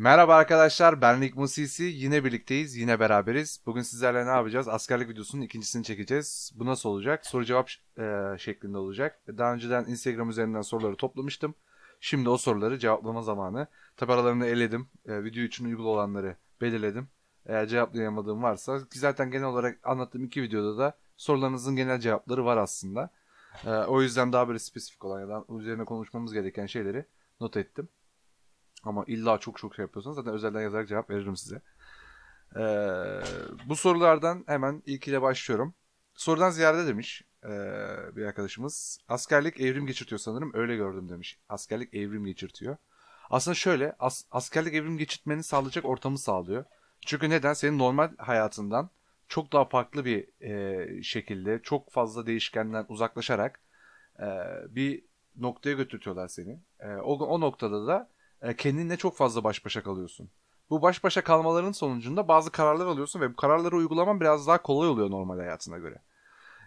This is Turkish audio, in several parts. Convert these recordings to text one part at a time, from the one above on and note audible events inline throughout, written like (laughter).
Merhaba arkadaşlar, ben Musisi. Yine birlikteyiz, yine beraberiz. Bugün sizlerle ne yapacağız? Askerlik videosunun ikincisini çekeceğiz. Bu nasıl olacak? Soru cevap e, şeklinde olacak. Daha önceden Instagram üzerinden soruları toplamıştım. Şimdi o soruları cevaplama zamanı. Tabi aralarını eledim. E, video için uygun olanları belirledim. Eğer cevaplayamadığım varsa ki zaten genel olarak anlattığım iki videoda da sorularınızın genel cevapları var aslında. E, o yüzden daha böyle spesifik olan ya da üzerine konuşmamız gereken şeyleri not ettim. Ama illa çok çok şey yapıyorsanız zaten özelden yazarak cevap veririm size. Ee, bu sorulardan hemen ilkiyle başlıyorum. Sorudan ziyade demiş ee, bir arkadaşımız. Askerlik evrim geçirtiyor sanırım. Öyle gördüm demiş. Askerlik evrim geçirtiyor. Aslında şöyle as- askerlik evrim geçirtmeni sağlayacak ortamı sağlıyor. Çünkü neden? Senin normal hayatından çok daha farklı bir e, şekilde çok fazla değişkenden uzaklaşarak e, bir noktaya götürtüyorlar seni. E, o, o noktada da e, kendinle çok fazla baş başa kalıyorsun. Bu baş başa kalmaların sonucunda bazı kararlar alıyorsun ve bu kararları uygulaman biraz daha kolay oluyor normal hayatına göre.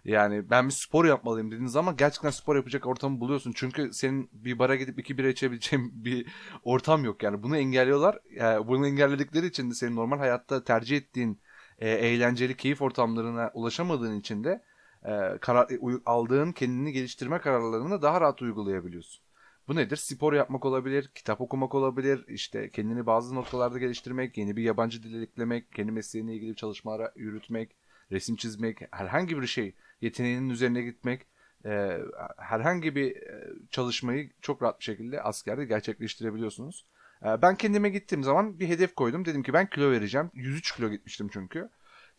Yani ben bir spor yapmalıyım dediğin zaman gerçekten spor yapacak ortamı buluyorsun. Çünkü senin bir bara gidip iki bira içebileceğin (laughs) bir ortam yok. Yani bunu engelliyorlar. Yani bunu engelledikleri için de senin normal hayatta tercih ettiğin e, eğlenceli keyif ortamlarına ulaşamadığın için de e, karar, aldığın kendini geliştirme kararlarını daha rahat uygulayabiliyorsun. Bu nedir? Spor yapmak olabilir, kitap okumak olabilir, işte kendini bazı noktalarda geliştirmek, yeni bir yabancı dil eklemek, kendi mesleğine ilgili çalışmalara yürütmek, resim çizmek, herhangi bir şey, yeteneğinin üzerine gitmek, e, herhangi bir e, çalışmayı çok rahat bir şekilde askerde gerçekleştirebiliyorsunuz. E, ben kendime gittiğim zaman bir hedef koydum. Dedim ki ben kilo vereceğim. 103 kilo gitmiştim çünkü.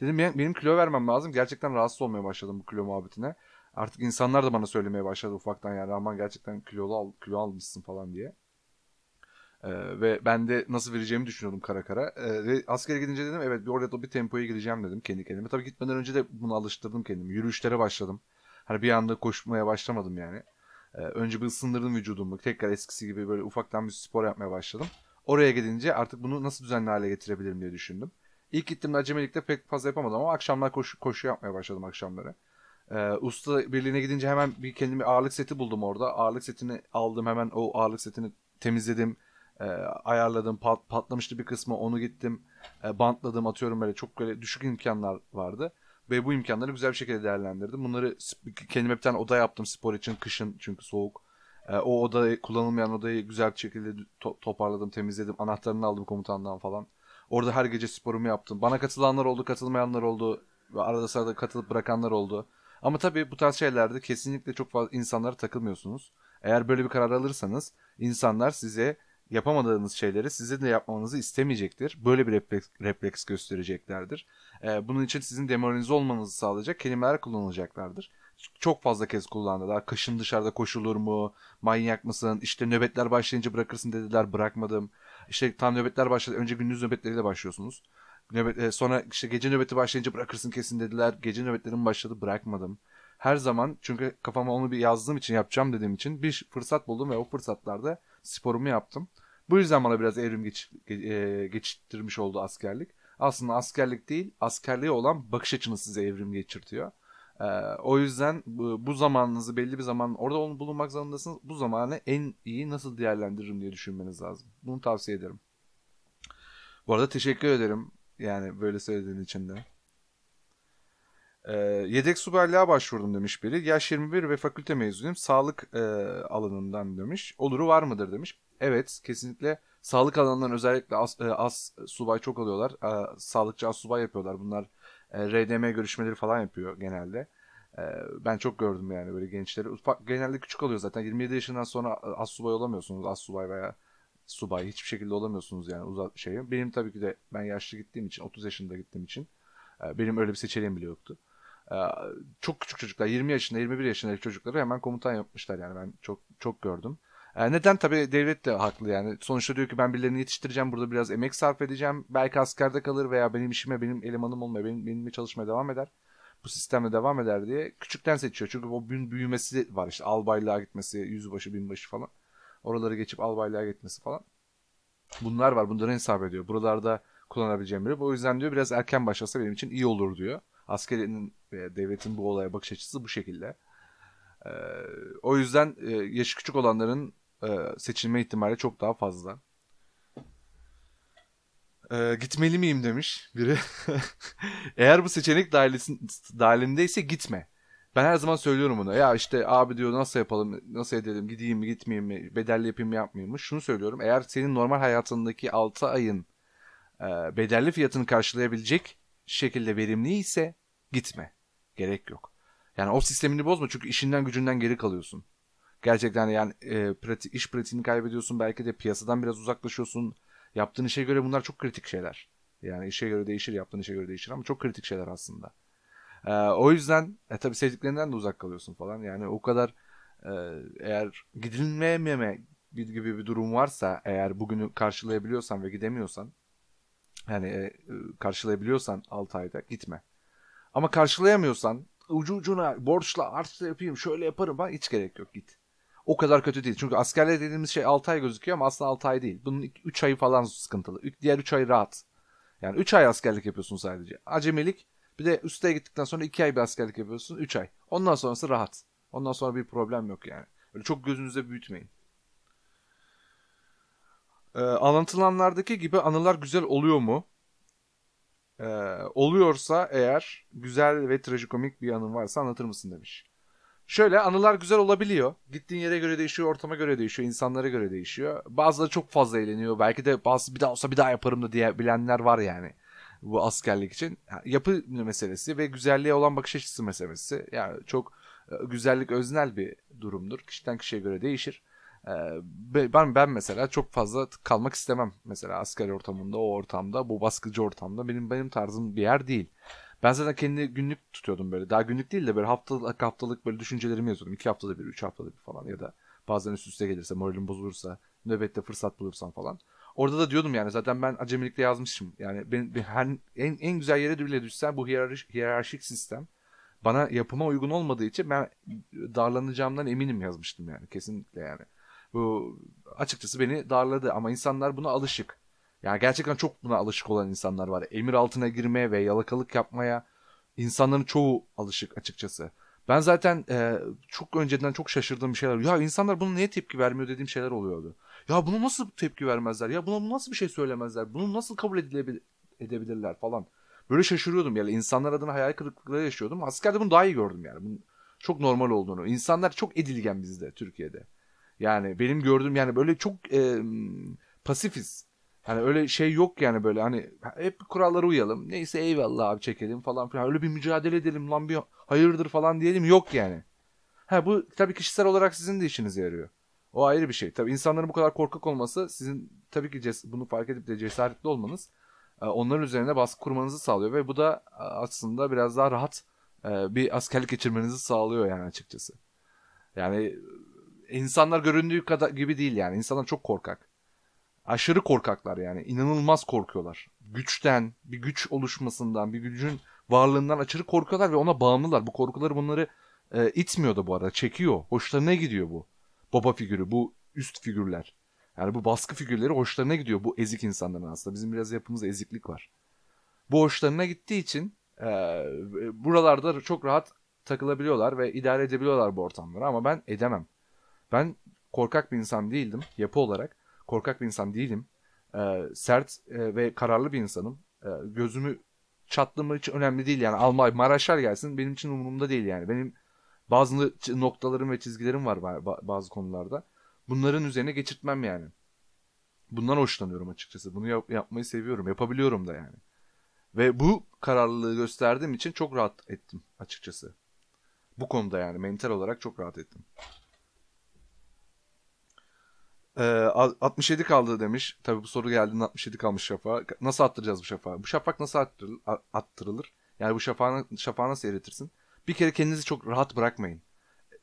Dedim benim kilo vermem lazım. Gerçekten rahatsız olmaya başladım bu kilo muhabbetine. Artık insanlar da bana söylemeye başladı ufaktan yani aman gerçekten kilolu al, kilo almışsın falan diye. Ee, ve ben de nasıl vereceğimi düşünüyordum kara kara. Ee, ve askere gidince dedim evet bir orada bir tempoya gireceğim dedim kendi kendime. Tabii gitmeden önce de bunu alıştırdım kendimi. Yürüyüşlere başladım. Hani bir anda koşmaya başlamadım yani. Ee, önce bir ısındırdım vücudumu. Tekrar eskisi gibi böyle ufaktan bir spor yapmaya başladım. Oraya gidince artık bunu nasıl düzenli hale getirebilirim diye düşündüm. İlk gittiğimde acemilikte pek fazla yapamadım ama akşamlar koşu, koşu yapmaya başladım akşamları. Ee, usta birliğine gidince hemen bir kendime ağırlık seti buldum orada. Ağırlık setini aldım hemen o ağırlık setini temizledim. E, ayarladım pat, patlamıştı bir kısmı onu gittim e, bantladım atıyorum böyle çok böyle düşük imkanlar vardı. Ve bu imkanları güzel bir şekilde değerlendirdim. Bunları kendime bir tane oda yaptım spor için kışın çünkü soğuk. E, o odayı kullanılmayan odayı güzel bir şekilde to- toparladım temizledim. Anahtarını aldım komutandan falan. Orada her gece sporumu yaptım. Bana katılanlar oldu katılmayanlar oldu. Ve arada sırada katılıp bırakanlar oldu. Ama tabii bu tarz şeylerde kesinlikle çok fazla insanlara takılmıyorsunuz. Eğer böyle bir karar alırsanız insanlar size yapamadığınız şeyleri sizin de yapmanızı istemeyecektir. Böyle bir refleks, refleks göstereceklerdir. Ee, bunun için sizin demoralize olmanızı sağlayacak kelimeler kullanılacaklardır. Çok fazla kez kullandılar. Kışın dışarıda koşulur mu? Manyak mısın? İşte nöbetler başlayınca bırakırsın dediler. Bırakmadım. İşte tam nöbetler başladı. Önce gündüz nöbetleriyle başlıyorsunuz. Nöbet, e, sonra işte gece nöbeti başlayınca bırakırsın kesin dediler. Gece nöbetlerim başladı bırakmadım. Her zaman çünkü kafama onu bir yazdığım için yapacağım dediğim için bir fırsat buldum ve o fırsatlarda sporumu yaptım. Bu yüzden bana biraz evrim geç, e, geçirttirmiş oldu askerlik. Aslında askerlik değil, askerliğe olan bakış açınız size evrim geçirtiyor. Ee, o yüzden bu, bu zamanınızı belli bir zaman orada bulunmak zorundasınız. Bu zamanı en iyi nasıl değerlendiririm diye düşünmeniz lazım. Bunu tavsiye ederim. Bu arada teşekkür ederim. Yani böyle söylediğin için de. Ee, yedek subaylığa başvurdum demiş biri. Yaş 21 ve fakülte mezunuyum. Sağlık e, alanından demiş. Oluru var mıdır demiş. Evet kesinlikle sağlık alanından özellikle az, e, az subay çok alıyorlar. E, sağlıkçı az subay yapıyorlar. Bunlar e, RDM görüşmeleri falan yapıyor genelde. E, ben çok gördüm yani böyle gençleri. Ufak, genelde küçük oluyor zaten. 27 yaşından sonra az subay olamıyorsunuz. Az subay veya subay hiçbir şekilde olamıyorsunuz yani uzat şeyi. Benim tabii ki de ben yaşlı gittiğim için 30 yaşında gittiğim için e, benim öyle bir seçeneğim bile yoktu. E, çok küçük çocuklar 20 yaşında 21 yaşındaki çocukları hemen komutan yapmışlar yani ben çok çok gördüm. E, neden tabii devlet de haklı yani. Sonuçta diyor ki ben birilerini yetiştireceğim burada biraz emek sarf edeceğim. Belki askerde kalır veya benim işime benim elemanım olmaya benim, benimle çalışmaya devam eder. Bu sistemle devam eder diye küçükten seçiyor. Çünkü o büyümesi var işte albaylığa gitmesi, yüzbaşı, binbaşı falan. Oraları geçip albaylığa gitmesi falan. Bunlar var. Bunları hesap ediyor. Buralarda kullanabileceğim biri. O yüzden diyor biraz erken başlasa benim için iyi olur diyor. Askerinin ve devletin bu olaya bakış açısı bu şekilde. Ee, o yüzden e, yaşı küçük olanların e, seçilme ihtimali çok daha fazla. Ee, gitmeli miyim demiş biri. (laughs) Eğer bu seçenek dahilindeyse gitme. Ben her zaman söylüyorum bunu. Ya işte abi diyor nasıl yapalım, nasıl edelim, gideyim mi, gitmeyeyim mi, bedelli yapayım mı, yapmayayım mı? Şunu söylüyorum. Eğer senin normal hayatındaki 6 ayın e, bedelli fiyatını karşılayabilecek şekilde verimli ise gitme. Gerek yok. Yani o sistemini bozma çünkü işinden gücünden geri kalıyorsun. Gerçekten yani e, pratik, iş pratiğini kaybediyorsun. Belki de piyasadan biraz uzaklaşıyorsun. Yaptığın işe göre bunlar çok kritik şeyler. Yani işe göre değişir, yaptığın işe göre değişir ama çok kritik şeyler aslında. Ee, o yüzden e, tabii sevdiklerinden de uzak kalıyorsun falan. Yani o kadar e, eğer gidilmememe gibi bir durum varsa eğer bugünü karşılayabiliyorsan ve gidemiyorsan yani e, karşılayabiliyorsan 6 ayda gitme. Ama karşılayamıyorsan ucu ucuna borçla harçla yapayım şöyle yaparım falan hiç gerek yok git. O kadar kötü değil. Çünkü askerlik dediğimiz şey 6 ay gözüküyor ama aslında 6 ay değil. Bunun 3 ayı falan sıkıntılı. Diğer 3 ay rahat. Yani 3 ay askerlik yapıyorsun sadece. Acemilik bir de üste gittikten sonra 2 ay bir askerlik yapıyorsun 3 ay. Ondan sonrası rahat. Ondan sonra bir problem yok yani. Öyle çok gözünüzde büyütmeyin. Ee, anlatılanlardaki gibi anılar güzel oluyor mu? Ee, oluyorsa eğer güzel ve trajikomik bir anın varsa anlatır mısın demiş. Şöyle anılar güzel olabiliyor. Gittiğin yere göre değişiyor, ortama göre değişiyor, insanlara göre değişiyor. Bazıları çok fazla eğleniyor. Belki de bazı bir daha olsa bir daha yaparım da diye bilenler var yani. Bu askerlik için. Yapı meselesi ve güzelliğe olan bakış açısı meselesi. Yani çok e, güzellik öznel bir durumdur. Kişiden kişiye göre değişir. Ee, ben ben mesela çok fazla kalmak istemem mesela asker ortamında o ortamda bu baskıcı ortamda benim benim tarzım bir yer değil. Ben zaten kendi günlük tutuyordum böyle. Daha günlük değil de böyle haftalık haftalık böyle düşüncelerimi yazıyordum. iki haftada bir, üç haftada bir falan ya da bazen üst üste gelirse, moralim bozulursa, nöbette fırsat bulursam falan. Orada da diyordum yani zaten ben acemilikte yazmışım. Yani ben, ben en, en güzel yere bile düşsem bu hiyerarşik, hiyerarşik sistem bana yapıma uygun olmadığı için ben darlanacağımdan eminim yazmıştım yani kesinlikle yani. Bu açıkçası beni darladı ama insanlar buna alışık. Yani gerçekten çok buna alışık olan insanlar var. Emir altına girmeye ve yalakalık yapmaya insanların çoğu alışık açıkçası. Ben zaten e, çok önceden çok şaşırdığım bir şeyler. Ya insanlar buna niye tepki vermiyor dediğim şeyler oluyordu. Ya bunu nasıl tepki vermezler? Ya buna nasıl bir şey söylemezler? Bunu nasıl kabul edilebilir, edebilirler falan. Böyle şaşırıyordum yani insanlar adına hayal kırıklıkları yaşıyordum. Askerde bunu daha iyi gördüm yani. Bunun çok normal olduğunu. İnsanlar çok edilgen bizde Türkiye'de. Yani benim gördüğüm yani böyle çok e, pasifiz. Hani öyle şey yok yani böyle hani hep kurallara uyalım. Neyse eyvallah abi çekelim falan filan. Öyle bir mücadele edelim lan bir hayırdır falan diyelim yok yani. Ha bu tabii kişisel olarak sizin de işinize yarıyor. O ayrı bir şey. Tabii insanların bu kadar korkak olması sizin tabii ki bunu fark edip de cesaretli olmanız e, onların üzerine baskı kurmanızı sağlıyor ve bu da e, aslında biraz daha rahat e, bir askerlik geçirmenizi sağlıyor yani açıkçası. Yani insanlar göründüğü kadar gibi değil yani. İnsanlar çok korkak aşırı korkaklar yani. İnanılmaz korkuyorlar. Güçten, bir güç oluşmasından, bir gücün varlığından aşırı korkuyorlar ve ona bağımlılar. Bu korkuları bunları e, itmiyor da bu arada. Çekiyor. Hoşlarına gidiyor bu. Baba figürü, bu üst figürler. Yani bu baskı figürleri hoşlarına gidiyor bu ezik insanların aslında. Bizim biraz yapımızda eziklik var. Bu hoşlarına gittiği için e, buralarda çok rahat takılabiliyorlar ve idare edebiliyorlar bu ortamları ama ben edemem. Ben korkak bir insan değildim yapı olarak korkak bir insan değilim. E, sert e, ve kararlı bir insanım. E, gözümü çatlığımı hiç önemli değil yani. Almay, Maraşlar gelsin benim için umurumda değil yani. Benim bazı noktalarım ve çizgilerim var bazı konularda. Bunların üzerine geçirtmem yani. Bundan hoşlanıyorum açıkçası. Bunu yap- yapmayı seviyorum. Yapabiliyorum da yani. Ve bu kararlılığı gösterdiğim için çok rahat ettim açıkçası. Bu konuda yani mental olarak çok rahat ettim. Ee, 67 kaldı demiş. Tabi bu soru geldiğinde 67 kalmış şafağa. Nasıl attıracağız bu şafağı? Bu şafak nasıl attırılır? Yani bu şafağı, şafağı nasıl eritirsin? Bir kere kendinizi çok rahat bırakmayın.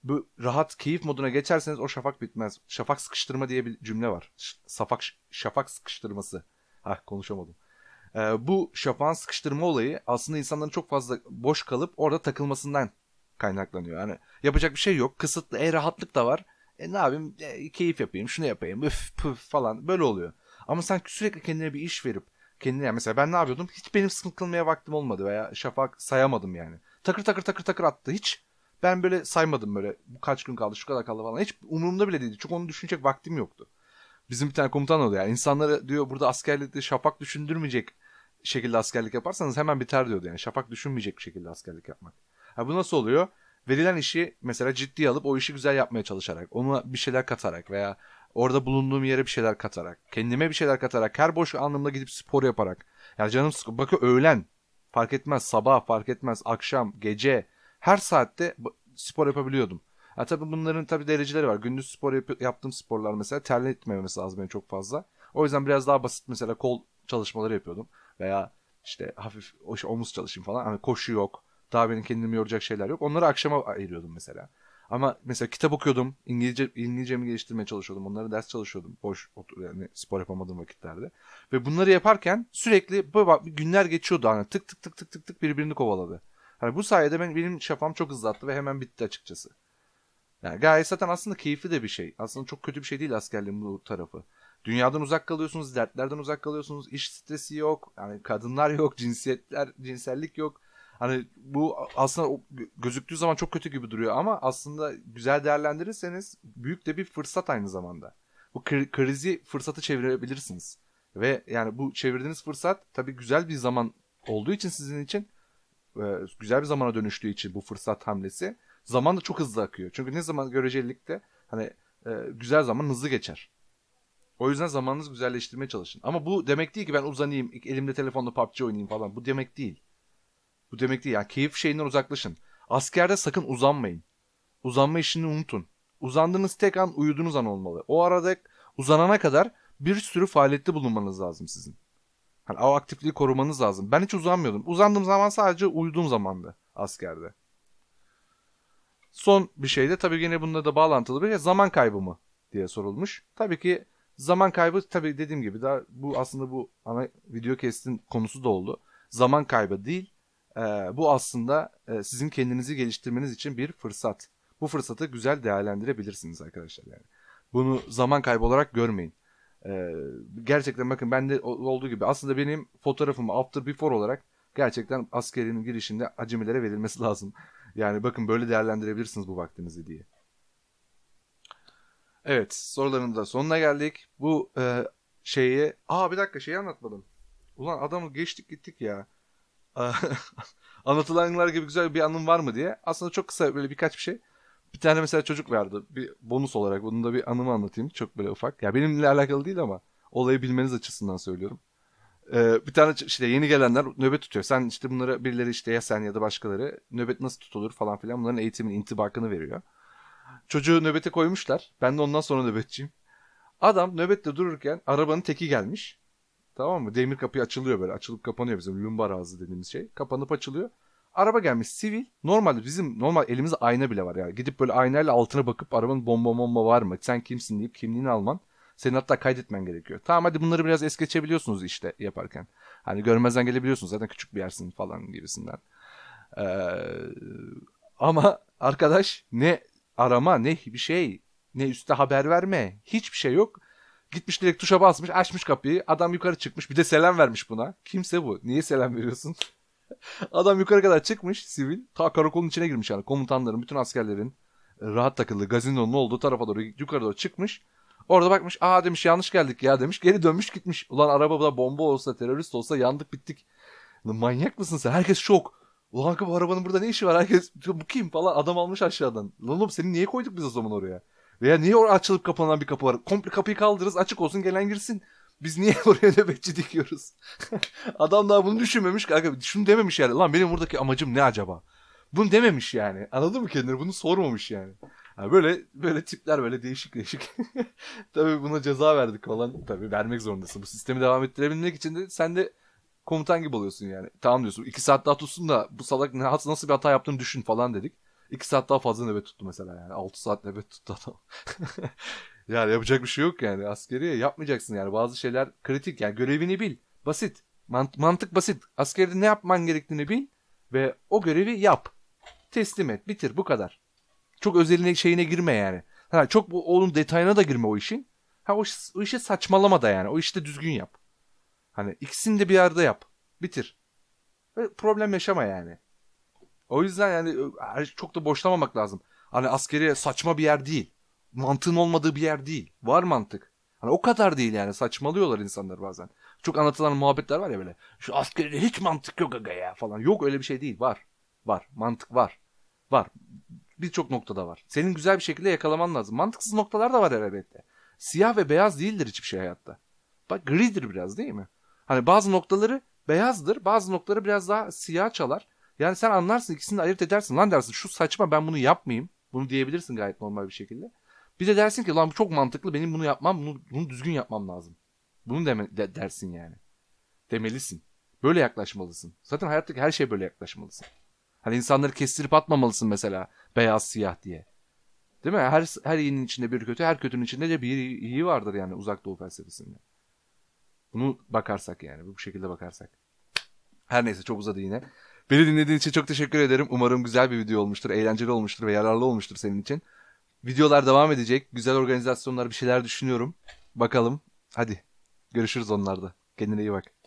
Bu rahat keyif moduna geçerseniz o şafak bitmez. Şafak sıkıştırma diye bir cümle var. Şafak, şafak sıkıştırması. Hah konuşamadım. Ee, bu şafağın sıkıştırma olayı aslında insanların çok fazla boş kalıp orada takılmasından kaynaklanıyor. Yani yapacak bir şey yok. Kısıtlı e rahatlık da var. E ne yapayım? E, keyif yapayım, şunu yapayım, üf püf falan böyle oluyor. Ama sen sürekli kendine bir iş verip kendine mesela ben ne yapıyordum? Hiç benim sıkılmaya vaktim olmadı veya şafak sayamadım yani. Takır takır takır takır attı. Hiç ben böyle saymadım böyle bu kaç gün kaldı şu kadar kaldı falan. Hiç umurumda bile değildi. Çünkü onu düşünecek vaktim yoktu. Bizim bir tane komutan oluyor. Yani insanlara diyor burada askerlikte şafak düşündürmeyecek şekilde askerlik yaparsanız hemen biter diyordu. Yani şafak düşünmeyecek şekilde askerlik yapmak. Ha, bu nasıl oluyor? Verilen işi mesela ciddiye alıp o işi güzel yapmaya çalışarak, ona bir şeyler katarak veya orada bulunduğum yere bir şeyler katarak, kendime bir şeyler katarak, her boş anlamda gidip spor yaparak. Yani canım sıkı, bakıyor öğlen fark etmez, sabah fark etmez, akşam, gece her saatte spor yapabiliyordum. Ha tabii bunların tabii dereceleri var. Gündüz spor yap- yaptığım sporlar mesela terletmemesi lazım benim çok fazla. O yüzden biraz daha basit mesela kol çalışmaları yapıyordum. Veya işte hafif omuz çalışayım falan. Hani koşu yok. Daha benim kendimi yoracak şeyler yok. Onları akşama ayırıyordum mesela. Ama mesela kitap okuyordum. İngilizce İngilizcemi geliştirmeye çalışıyordum. Onları ders çalışıyordum. Boş yani spor yapamadığım vakitlerde. Ve bunları yaparken sürekli böyle günler geçiyordu. Hani tık tık tık tık tık tık birbirini kovaladı. Hani bu sayede ben, benim şafam çok hızlı attı ve hemen bitti açıkçası. Yani gayet zaten aslında keyifli de bir şey. Aslında çok kötü bir şey değil askerliğin bu tarafı. Dünyadan uzak kalıyorsunuz, dertlerden uzak kalıyorsunuz, iş stresi yok, yani kadınlar yok, cinsiyetler, cinsellik yok. Hani bu aslında gözüktüğü zaman çok kötü gibi duruyor ama aslında güzel değerlendirirseniz büyük de bir fırsat aynı zamanda. Bu kri- krizi fırsatı çevirebilirsiniz. Ve yani bu çevirdiğiniz fırsat tabii güzel bir zaman olduğu için sizin için güzel bir zamana dönüştüğü için bu fırsat hamlesi zaman da çok hızlı akıyor. Çünkü ne zaman görecelilikte hani e, güzel zaman hızlı geçer. O yüzden zamanınızı güzelleştirmeye çalışın. Ama bu demek değil ki ben uzanayım, elimde telefonla PUBG oynayayım falan. Bu demek değil. Bu demek değil. Yani keyif şeyinden uzaklaşın. Askerde sakın uzanmayın. Uzanma işini unutun. Uzandığınız tek an uyuduğunuz an olmalı. O arada uzanana kadar bir sürü faaliyette bulunmanız lazım sizin. Hani o aktifliği korumanız lazım. Ben hiç uzanmıyordum. Uzandığım zaman sadece uyuduğum zamandı askerde. Son bir şey de tabii yine bununla da bağlantılı bir zaman kaybı mı diye sorulmuş. Tabii ki zaman kaybı tabii dediğim gibi daha bu aslında bu ana video kestin konusu da oldu. Zaman kaybı değil. Ee, bu aslında e, sizin kendinizi geliştirmeniz için bir fırsat. Bu fırsatı güzel değerlendirebilirsiniz arkadaşlar yani. Bunu zaman kaybı olarak görmeyin. Ee, gerçekten bakın bende olduğu gibi aslında benim fotoğrafımı after before olarak gerçekten askerinin girişinde acemilere verilmesi (laughs) lazım. Yani bakın böyle değerlendirebilirsiniz bu vaktinizi diye. Evet soruların da sonuna geldik. Bu e, şeyi... Aa bir dakika şeyi anlatmadım. Ulan adamı geçtik gittik ya. (laughs) Anlatılanlar gibi güzel bir anım var mı diye. Aslında çok kısa böyle birkaç bir şey. Bir tane mesela çocuk vardı. Bir bonus olarak bunun da bir anımı anlatayım. Çok böyle ufak. Ya benimle alakalı değil ama olayı bilmeniz açısından söylüyorum. Ee, bir tane işte yeni gelenler nöbet tutuyor. Sen işte bunlara birileri işte ya sen ya da başkaları nöbet nasıl tutulur falan filan bunların eğitimin intibakını veriyor. Çocuğu nöbete koymuşlar. Ben de ondan sonra nöbetçiyim. Adam nöbette dururken arabanın teki gelmiş. Tamam mı? Demir kapıyı açılıyor böyle. Açılıp kapanıyor bizim lumbar ağzı dediğimiz şey. Kapanıp açılıyor. Araba gelmiş sivil. Normalde bizim normal elimizde ayna bile var yani. Gidip böyle aynayla altına bakıp arabanın bomba bomba var mı? Sen kimsin deyip kimliğini alman. Senin hatta kaydetmen gerekiyor. Tamam hadi bunları biraz es geçebiliyorsunuz işte yaparken. Hani görmezden gelebiliyorsunuz. Zaten küçük bir yersin falan gibisinden. Ee, ama arkadaş ne arama ne bir şey ne üstte haber verme. Hiçbir şey yok. Gitmiş direkt tuşa basmış açmış kapıyı. Adam yukarı çıkmış bir de selam vermiş buna. Kimse bu. Niye selam veriyorsun? (laughs) Adam yukarı kadar çıkmış sivil. Ta karakolun içine girmiş yani. Komutanların, bütün askerlerin e, rahat takıldığı gazinonun olduğu tarafa doğru yukarı doğru çıkmış. Orada bakmış aa demiş yanlış geldik ya demiş. Geri dönmüş gitmiş. Ulan arabada bomba olsa terörist olsa yandık bittik. Lan manyak mısın sen? Herkes şok. Ulan bu arabanın burada ne işi var? Herkes bu kim falan adam almış aşağıdan. Lan oğlum seni niye koyduk biz o zaman oraya? Veya niye oraya açılıp kapanan bir kapı var? Komple kapıyı kaldırırız açık olsun gelen girsin. Biz niye (laughs) oraya nöbetçi dikiyoruz? (laughs) Adam daha bunu düşünmemiş kanka. Şunu dememiş yani. Lan benim buradaki amacım ne acaba? Bunu dememiş yani. Anladın mı kendini? Bunu sormamış yani. Ha böyle böyle tipler böyle değişik değişik. (laughs) Tabii buna ceza verdik falan. Tabii vermek zorundasın. Bu sistemi devam ettirebilmek için de sen de komutan gibi oluyorsun yani. Tamam diyorsun. iki saat daha tutsun da bu salak nasıl bir hata yaptığını düşün falan dedik. İki saat daha fazla nöbet tuttu mesela yani. Altı saat nöbet tuttu adam. (laughs) yani yapacak bir şey yok yani. Askeri yapmayacaksın yani. Bazı şeyler kritik yani. Görevini bil. Basit. Mant- mantık basit. Askerde ne yapman gerektiğini bil ve o görevi yap. Teslim et. Bitir. Bu kadar. Çok özeline şeyine girme yani. Ha, çok bu onun detayına da girme o işin. Ha o, o işi saçmalama da yani. O işte düzgün yap. Hani ikisini de bir arada yap. Bitir. Ve problem yaşama yani. O yüzden yani ö- çok da boşlamamak lazım. Hani askeriye saçma bir yer değil. Mantığın olmadığı bir yer değil. Var mantık. Hani o kadar değil yani saçmalıyorlar insanlar bazen. Çok anlatılan muhabbetler var ya böyle. Şu askeride hiç mantık yok aga ya falan. Yok öyle bir şey değil. Var. Var. Mantık var. Var. Birçok noktada var. Senin güzel bir şekilde yakalaman lazım. Mantıksız noktalar da var elbette. Siyah ve beyaz değildir hiçbir şey hayatta. Bak gridir biraz değil mi? Hani bazı noktaları beyazdır. Bazı noktaları biraz daha siyah çalar. Yani sen anlarsın ikisini de ayırt edersin. Lan dersin şu saçma ben bunu yapmayayım. Bunu diyebilirsin gayet normal bir şekilde. Bir de dersin ki lan bu çok mantıklı benim bunu yapmam bunu, bunu düzgün yapmam lazım. Bunu deme, de- dersin yani. Demelisin. Böyle yaklaşmalısın. Zaten hayattaki her şeye böyle yaklaşmalısın. Hani insanları kestirip atmamalısın mesela beyaz siyah diye. Değil mi? Her, her iyinin içinde bir kötü, her kötünün içinde de bir iyi vardır yani uzak doğu felsefesinde. Bunu bakarsak yani bu şekilde bakarsak. Her neyse çok uzadı yine. Beni dinlediğin için çok teşekkür ederim. Umarım güzel bir video olmuştur, eğlenceli olmuştur ve yararlı olmuştur senin için. Videolar devam edecek. Güzel organizasyonlar bir şeyler düşünüyorum. Bakalım. Hadi. Görüşürüz onlarda. Kendine iyi bak.